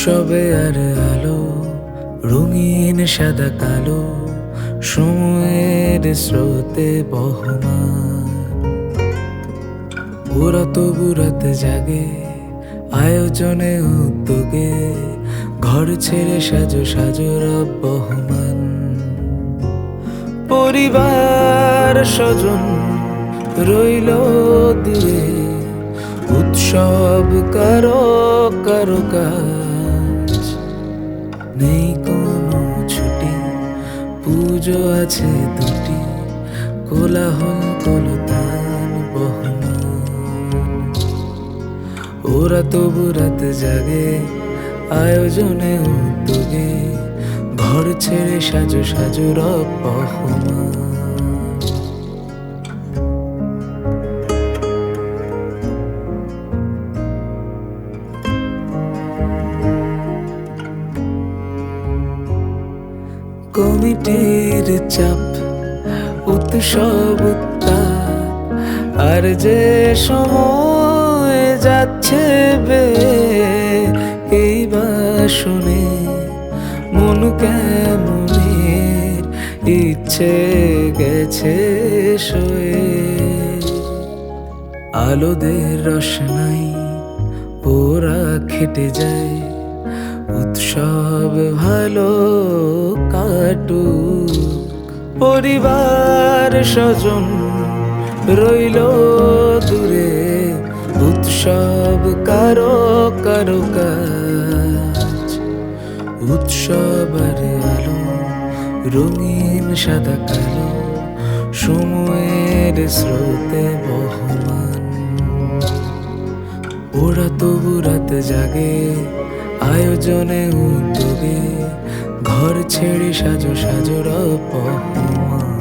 উৎসবে আর আলো, রঙিন সাদা কালো, সময়ের স্রোতে বহমান। ওরা তবু রাত জাগে, আয়োজনে উদ্যোগে, ঘর ছেড়ে সাজো সাজো রব বহমান। পরিবার স্বজন রইল দূরে উৎসব কারও কারও কাজ নেই কোনো ছুটি, পুজো আছে দুটি, কোলাহল, কলতান, বহমান। ওরা তবু রাত জাগে, আয়োজনে উদ্যোগে, ঘর ছেড়ে সাজো সাজো রব কমিটির চাপ উৎসব আর যে সময় যাচ্ছে বে, এই বা শুনে মন কেমনের ইচ্ছে গেছে শোয়ে। আলোদের রসনাই ওরা খেটে যায়। উৎসব ভালো কাটুক। পরিবার স্বজন রইল দূরে, উৎসব কারও কারও কাজ। উৎসব আর আলো, রঙিন সাদা কালো, সময়ের স্রোতে বহমান। ওরা তবু রাত জাগে আয়োজনে উদ্যোগে ঘর ছেড়ে সাজো সাজো রপ বহমান